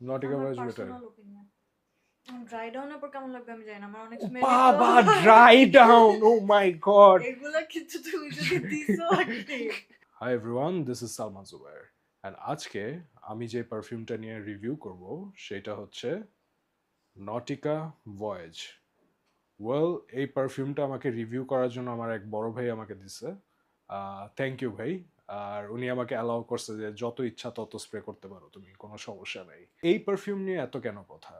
আমার voice better dry ডাউনের পর কেমন লাগবে আমি জানি না আমার অনেক smell বাবা dry down oh my god এগুলা কিছু তুমি যদি দিছো hi everyone this is Salman Zubair and আজকে আমি যে পারফিউমটা নিয়ে রিভিউ করব সেটা হচ্ছে নটিকা ভয়েজ ওয়েল এই পারফিউমটা আমাকে রিভিউ করার জন্য আমার এক বড় ভাই আমাকে দিছে। থ্যাংক ইউ ভাই। আর উনি আমাকে অ্যালাউ করছে যে যত ইচ্ছা তত স্প্রে করতে পারো, তুমি কোনো সমস্যা নেই। এই পারফিউম নিয়ে এত কেন কথা?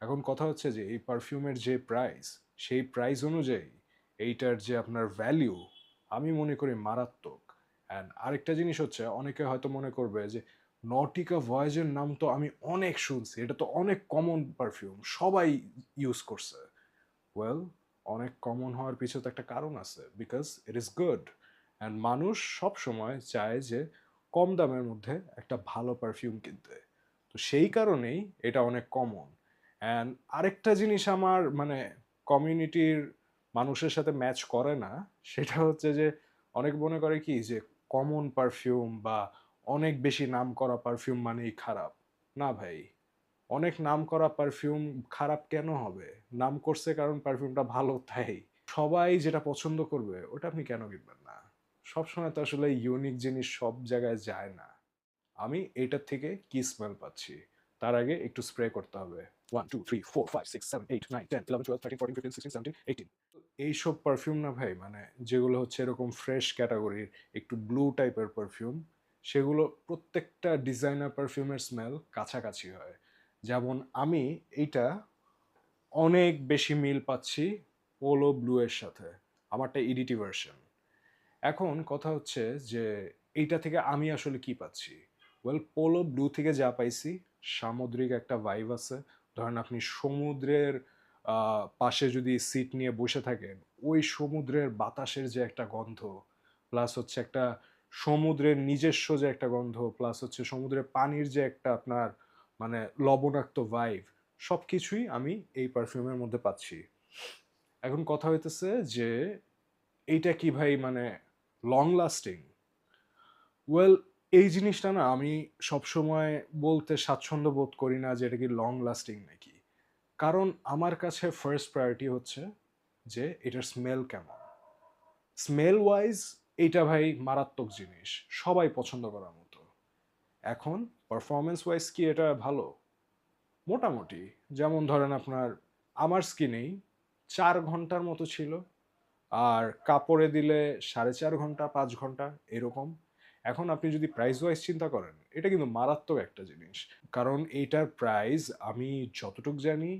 এখন কথা হচ্ছে যে এই পারফিউমের যে প্রাইস সেই প্রাইস অনুযায়ী এইটার যে আপনার ভ্যালিউ আমি মনে করি মারাত্মক। অ্যান্ড আরেকটা জিনিস হচ্ছে, অনেকে হয়তো মনে করবে যে নটিকা ভয়েজের নাম তো আমি অনেক শুনছি, এটা তো অনেক কমন পারফিউম সবাই ইউজ করছে। ওয়েল অনেক কমন হওয়ার পিছনে তো একটা কারণ আছে because it is good and মানুষ সব সময় চায় যে কম দামের মধ্যে একটা ভালো পারফিউম কিনতে। তো সেই কারণেই এটা অনেক কমন অ্যান্ড আরেকটা জিনিস আমার মানে কমিউনিটির মানুষের সাথে ম্যাচ করে না, সেটা হচ্ছে যে অনেক মনে করে কি যে কমন পারফিউম বা অনেক বেশি নাম করা পারফিউম মানেই খারাপ। না ভাই, অনেক নাম করা পারফিউম খারাপ কেন হবে? নাম করছে কারণ পারফিউমটা ভালো, তাই। সবাই যেটা পছন্দ করবে, ওটা আপনি কেন কিনবেন সবসময় তো আসলে ইউনিক জিনিস সব জায়গায় যায় না। আমি এটার থেকে কি স্মেল পাচ্ছি? তার আগে একটু স্প্রে করতে হবে। One two four five six seven eight nine ten eleven twelve thirteen fourteen fifteen এইসব পারফিউম না ভাই মানে যেগুলো হচ্ছে এরকম ফ্রেশ ক্যাটাগরির একটু ব্লু টাইপের পারফিউম সেগুলো প্রত্যেকটা ডিজাইনার পারফিউমের স্মেল কাছাকাছি হয়। যেমন আমি এইটা অনেক বেশি মিল পাচ্ছি পোলো ব্লু এর সাথে, আমারটা ইডিটি ভার্সন এখন কথা হচ্ছে যে, এইটা থেকে আমি আসলে কি পাচ্ছি? ওয়েল পোলো ব্লু থেকে যা পাইছি, সামুদ্রিক একটা ভাইব আছে। ধরেন আপনি সমুদ্রের পাশে যদি সিট নিয়ে বসে থাকেন, ওই সমুদ্রের বাতাসের যে একটা গন্ধ প্লাস হচ্ছে একটা সমুদ্রের নিজস্ব যে একটা গন্ধ প্লাস হচ্ছে সমুদ্রের পানির যে একটা আপনার মানে লবণাক্ত ভাইভ সব কিছুই আমি এই পারফিউমের মধ্যে পাচ্ছি। এখন কথা হইতেছে যে, এইটা কি ভাই মানে লং লাস্টিং ওয়েল এই জিনিসটা না আমি সবসময় বলতে স্বাচ্ছন্দ্য বোধ করি না যে এটা কি লং লাস্টিং নাকি। কারণ আমার কাছে ফার্স্ট প্রায়োরিটি হচ্ছে যে এটার স্মেল কেমন। স্মেল ওয়াইজ এইটা ভাই মারাত্মক জিনিস, সবাই পছন্দ করার মতো। এখন পারফরমেন্স ওয়াইজ কি এটা ভালো? মোটামুটি, যেমন ধরেন আপনার, আমার স্কিনেই চার ঘণ্টার মতো ছিল। আর কাপড়ে দিলে সাড়ে চার ঘণ্টা, পাঁচ ঘণ্টা এরকম। এখন আপনি যদি প্রাইস ওয়াইজ চিন্তা করেন, এটা কিন্তু মারাত্মক একটা জিনিস। কারণ এইটার প্রাইস আমি যতটুকু জানি,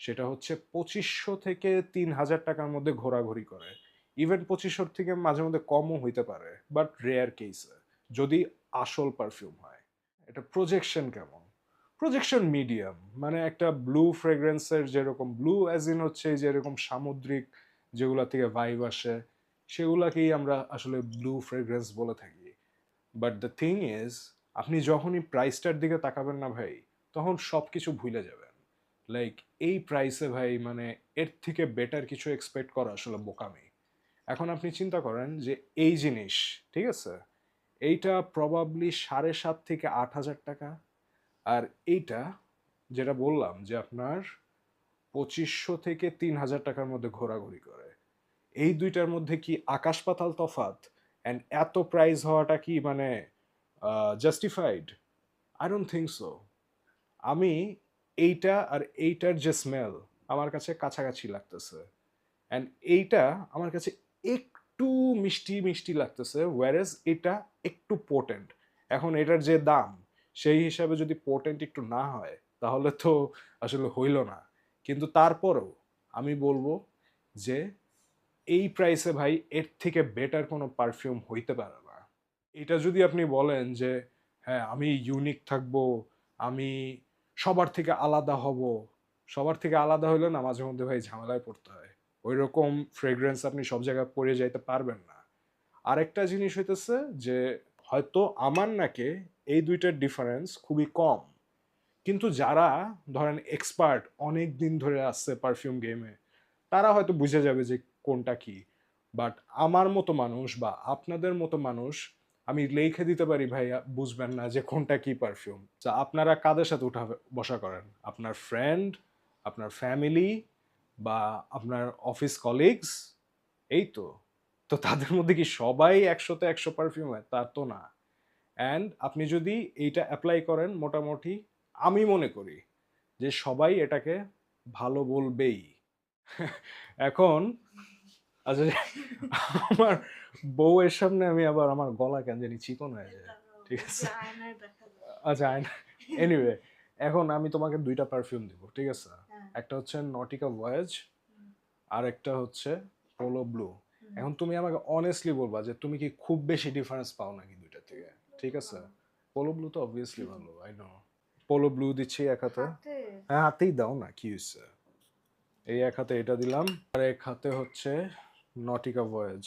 সেটা হচ্ছে পঁচিশশো থেকে তিন হাজার টাকার মধ্যে ঘোরাঘুরি করে। ইভেন পঁচিশশোর থেকে মাঝে মধ্যে কমও হইতে পারে বাট রেয়ার কেসে যদি আসল পারফিউম হয়, এটা প্রজেকশন কেমন? প্রজেকশন মিডিয়াম মানে একটা ব্লু ফ্রেগ্রেন্সের যেরকম ব্লু অ্যাজ ইন হচ্ছে যেরকম সামুদ্রিক যেগুলা থেকে ভাইব আসে, সেগুলাকেই আমরা আসলে ব্লু ফ্রেগ্রেন্স বলে থাকি। বাট দ্য থিং ইজ আপনি যখনই প্রাইসটার দিকে তাকাবেন না ভাই, তখন সব কিছু ভুলে যাবেন। লাইক এই প্রাইসে ভাই মানে এর থেকে বেটার কিছু এক্সপেক্ট করা আসলে বোকামি। এখন আপনি চিন্তা করেন যে, এই জিনিস, ঠিক আছে? এইটা প্রবাবলি সাড়ে সাত থেকে আট হাজার টাকা। আর এইটা, যেটা বললাম যে আপনার পঁচিশশো থেকে তিন হাজার টাকার মধ্যে ঘোরাঘুরি করে। এই দুইটার মধ্যে কি আকাশ পাতাল তফাত অ্যান্ড এত প্রাইস হওয়াটা কি মানে justified I don't think so আমি এইটা আর এইটার যে স্মেল আমার কাছে কাছাকাছি লাগতেছে। অ্যান্ড এইটা আমার কাছে একটু মিষ্টি মিষ্টি লাগতেছে ওয়ারেজ এটা একটু পোটেন্ট এখন এটার যে দাম, সেই হিসাবে যদি পোটেন্ট একটু না হয়, তাহলে তো আসলে হইল না। কিন্তু তারপরেও আমি বলব যে এই প্রাইসে ভাই এর থেকে বেটার কোনো পারফিউম হইতে পারে না। এটা যদি আপনি বলেন যে হ্যাঁ আমি ইউনিক থাকব, আমি সবার থেকে আলাদা হব। সবার থেকে আলাদা হইলে না মাঝে মধ্যে ভাই ঝামেলায় পড়তে হয়। ওই রকম ফ্রেগ্রেন্স আপনি সব জায়গায় পরে যাইতে পারবেন না। আরেকটা জিনিস হইতেছে যে, হয়তো আমার নাকে এই দুইটার ডিফারেন্স খুবই কম। কিন্তু যারা ধরেন এক্সপার্ট অনেক দিন ধরে আসছে পারফিউম গেমে তারা হয়তো বুঝে যাবে যে কোনটা কি। বাট আমার মতো মানুষ বা আপনাদের মতো মানুষ, আমি লিখে দিতে পারি ভাই বুঝবেন না যে কোনটা কি পারফিউম যা আপনারা কাদের সাথে উঠা বসা করেন? আপনার ফ্রেন্ড আপনার ফ্যামিলি বা আপনার অফিস কলিগস এই তো। তো তাদের মধ্যে কি সবাই একশোতে একশো পারফিউম হয়? তা তো না। অ্যান্ড আপনি যদি এইটা অ্যাপ্লাই করেন, মোটামুটি আমি মনে করি যে সবাই এটাকে ভালো বলবেই। এখন আচ্ছা আমার বউয়ের সামনে আমি আবার আমার গলা কেন জানি চিকন হয়ে যায় ঠিক আছে। আচ্ছা এনিওয়ে এখন আমি তোমাকে দুইটা পারফিউম দিব ঠিক আছে? হ্যাঁ। একটা হচ্ছে নটিকা ভয়েজ আর একটা হচ্ছে পোলো ব্লু এখন তুমি আমাকে অনেস্টলি বলবা যে তুমি কি খুব বেশি ডিফারেন্স পাও নাকি দুইটা থেকে ঠিক আছে? পোলো ব্লু তো অবভিয়াসলি ভালো আই নো পোলো ব্লু দিচ্ছি এক হাতে? হ্যাঁ হাতেই দাও না কি হয়েছে এই এক হাতে এটা দিলাম। আর এক হাতে হচ্ছে নটিকা ভয়েজ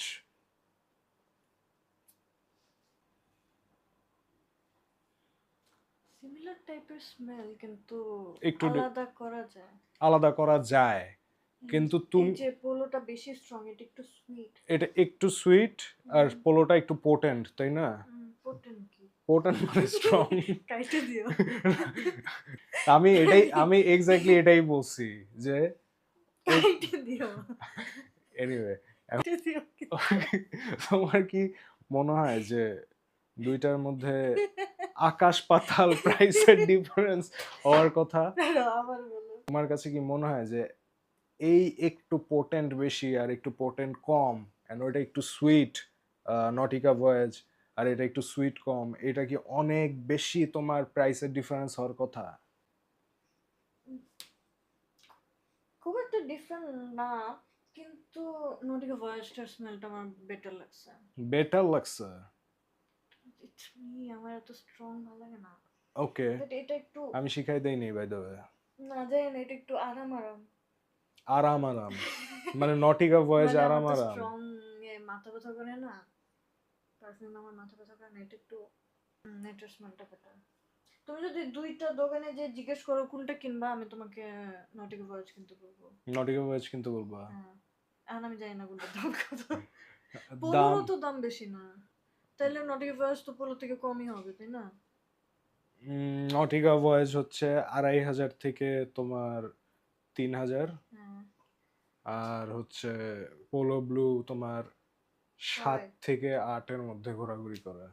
সিমিলার টাইপের স্মেল কিন্তু একটু আলাদা করা যায়। আলাদা করা যায়। কিন্তু তুমি যে পোলোটা বেশি স্ট্রং এটা একটু সুইট এটা একটু সুইট আর পোলোটা একটু পোটেন্ট তাই না? মানে স্ট্রং আমি এটাই আমি এক্স্যাক্টলি এটাই বলছি যে এনিওয়ে তোমার কি মনে হয় যে দুইটার মধ্যে আকাশ পাতাল প্রাইসের ডিফারেন্স হওয়ার কথা? তোমার কাছে কি মনে হয় যে এই একটু পোটেন্ট বেশি আর একটু পোটেন্ট কম এন্ড ওটা একটু সুইট নটিকা ভয়েজ আর এটা একটু সুইট কম এটা কি অনেক বেশি তোমার প্রাইসের ডিফারেন্স হওয়ার কথা? খুব একটা ডিফারেন্ট না কিন্তু নটিকা ভয়েসটার স্মেলটা আমার বেটার লাগছে। বেটার লাগছে? ইটস মি আমার এত স্ট্রং ভালো লাগে না। ওকে এটা একটু আমি শিখাই দেইনি বাই দ্য ওয়ে না জানি না এটা একটু আরাম আরাম। আরাম আরাম। মানে নটিকা ভয়েজ আরাম আরাম। স্ট্রং মাথা ব্যথা করে না? পারফিউম আমার মাথা ব্যথা করে না এটা একটু নেটের স্মেলটা বেটার তুমি যদি দুইটা দোকানে যে জিজ্ঞেস করো কোনটা কিনবা আমি তোমাকে নটিকা ভয়েস কিনতে বলব। নটিকা ভয়েজ কিন্তু বলবা। হ্যাঁ। এখন আমি জানি না কোনটা দাম কত। পোলোরও তো দাম বেশি না। তাহলে নটিকা ভয়েস তো পোলো থেকে কমই হবে তাই না? নটিকা ভয়েজ হচ্ছে আড়াই হাজার থেকে তোমার তিন হাজার। হ্যাঁ। আর হচ্ছে পোলো ব্লু তোমার সাত থেকে আটের মধ্যে ঘোরাঘুরি করে।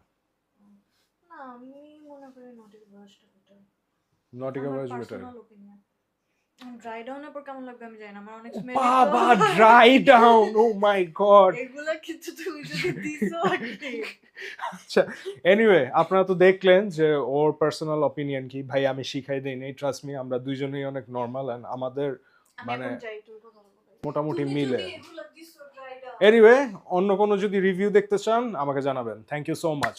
না আমি মনে করি নটিকা বেটার নটিকা ড্রাই ডাউনের পর কেমন লাগবে আমি জানি না আমার অনেক স্মেল বাবা dry down oh my god এগুলা কিছু তুমি যদি দিছো আচ্ছা এনিওয়ে আপনারা তো দেখলেন যে ওর পার্সোনাল অপিনিয়ন কি। ভাই আমি শিখাই দেই নেই ট্রাস্ট মি আমরা দুইজনেই অনেক নর্মাল এন্ড আমাদের মানে মোটামুটি মিলে। এগুলা দিছো এনিওয়ে অন্য কোনো যদি রিভিউ দেখতে চান আমাকে জানাবেন। Thank you so much